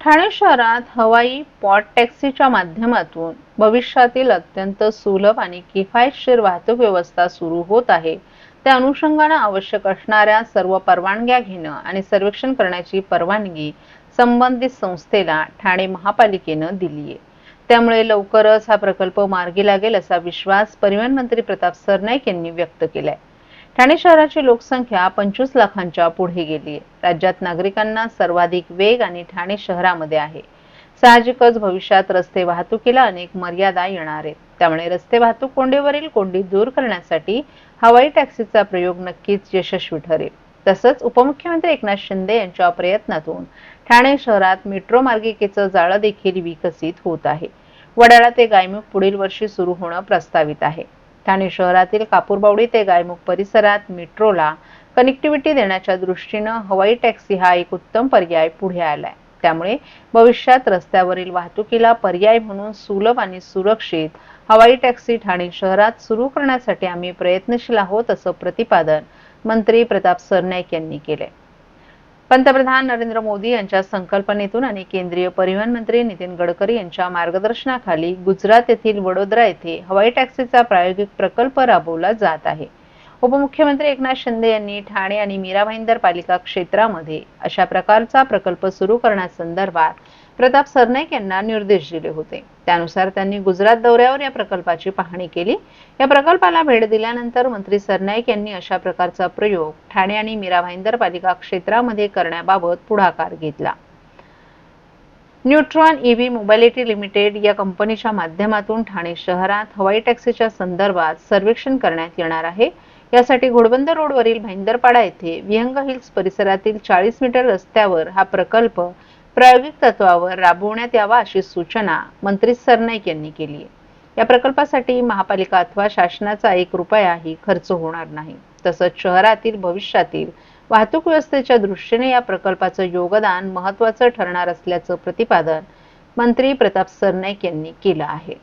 ठाणे शहरात हवाई पॉट टॅक्सीच्या माध्यमातून भविष्यातील अत्यंत सुलभ आणि किफायतशीर वाहतूक व्यवस्था सुरू होत आहे. त्या अनुषंगानं आवश्यक असणाऱ्या सर्व परवानग्या घेणं आणि सर्वेक्षण करण्याची परवानगी संबंधित संस्थेला ठाणे महापालिकेनं दिली आहे. त्यामुळे लवकरच हा प्रकल्प मार्गी लागेल असा विश्वास परिवहन मंत्री प्रताप सरनाईक यांनी व्यक्त केलाय. ठाणे शहराची लोकसंख्या पंचवीस लाखांच्या पुढे गेली आहे. राज्यात नागरिकांना सर्वाधिक वेग आणि ठाणे शहरामध्ये आहे. साहजिकच भविष्यात रस्ते वाहतुकीला अनेक मर्यादा येणार आहेत. त्यामुळे रस्ते वाहतूक कोंडीवरील कोंडी दूर करण्यासाठी हवाई टॅक्सीचा प्रयोग नक्कीच यशस्वी ठरेल. तसंच उपमुख्यमंत्री एकनाथ शिंदे यांच्या प्रयत्नातून ठाणे शहरात मेट्रो मार्गिकेचं जाळं देखील विकसित होत आहे. वडाळा ते गायमुख पुढील वर्षी सुरू होणं प्रस्तावित आहे. ठाणे शहरातील कापूरबावडी ते गायमुख परिसरात मेट्रोला कनेक्टिव्हिटी देण्याच्या दृष्टीनं हवाई टॅक्सी हा एक उत्तम पर्याय पुढे आलाय. त्यामुळे भविष्यात रस्त्यावरील वाहतुकीला पर्याय म्हणून सुलभ आणि सुरक्षित हवाई टॅक्सी ठाणे शहरात सुरू करण्यासाठी आम्ही प्रयत्नशील आहोत असं प्रतिपादन मंत्री प्रताप सरनाईक यांनी केले पंतप्रधान नरेंद्र मोदी यांच्या संकल्पनेतून आणि केंद्रीय परिवहन मंत्री नितीन गडकरी यांच्या मार्गदर्शनाखाली गुजरात येथील वडोदरा येथे हवाई टॅक्सीचा प्रायोगिक प्रकल्प राबवला जात आहे. उपमुख्यमंत्री एकनाथ शिंदे यांनी ठाणे आणि मीरा भाईंदर पालिका क्षेत्रामध्ये अशा प्रकारचा प्रकल्प सुरू करण्यासंदर्भात प्रताप सरनाईक यांना निर्देश दिले होते. त्यानुसार त्यांनी गुजरात दौऱ्यावर या प्रकल्पाची पाहणी केली. या प्रकल्पाला भेट दिल्यानंतर मंत्री सरनाईक यांनी अशा प्रकारचा प्रयोग ठाणे आणि मीरा भाईंदर पालिका क्षेत्रामध्ये करण्याबाबत पुढाकार घेतला. न्यूट्रॉन ईव्ही मोबायलिटी लिमिटेड या कंपनीच्या माध्यमातून ठाणे शहरात हवाई टॅक्सीच्या संदर्भात सर्वेक्षण करण्यात येणार आहे. यासाठी घोडबंदर रोडवरील भाईंदरपाडा येथे विहंग हिल्स परिसरातील चाळीस मीटर रस्त्यावर हा प्रकल्प प्रायोगिक तत्वावर राबवण्यात यावा अशी सूचना मंत्री सरनाईक यांनी केली आहे. या प्रकल्पासाठी महापालिका अथवा शासनाचा एक रुपयाही खर्च होणार नाही. तसंच शहरातील भविष्यातील वाहतूक व्यवस्थेच्या दृष्टीने या प्रकल्पाचं योगदान महत्वाचं ठरणार असल्याचं प्रतिपादन मंत्री प्रताप सरनाईक यांनी केलं आहे.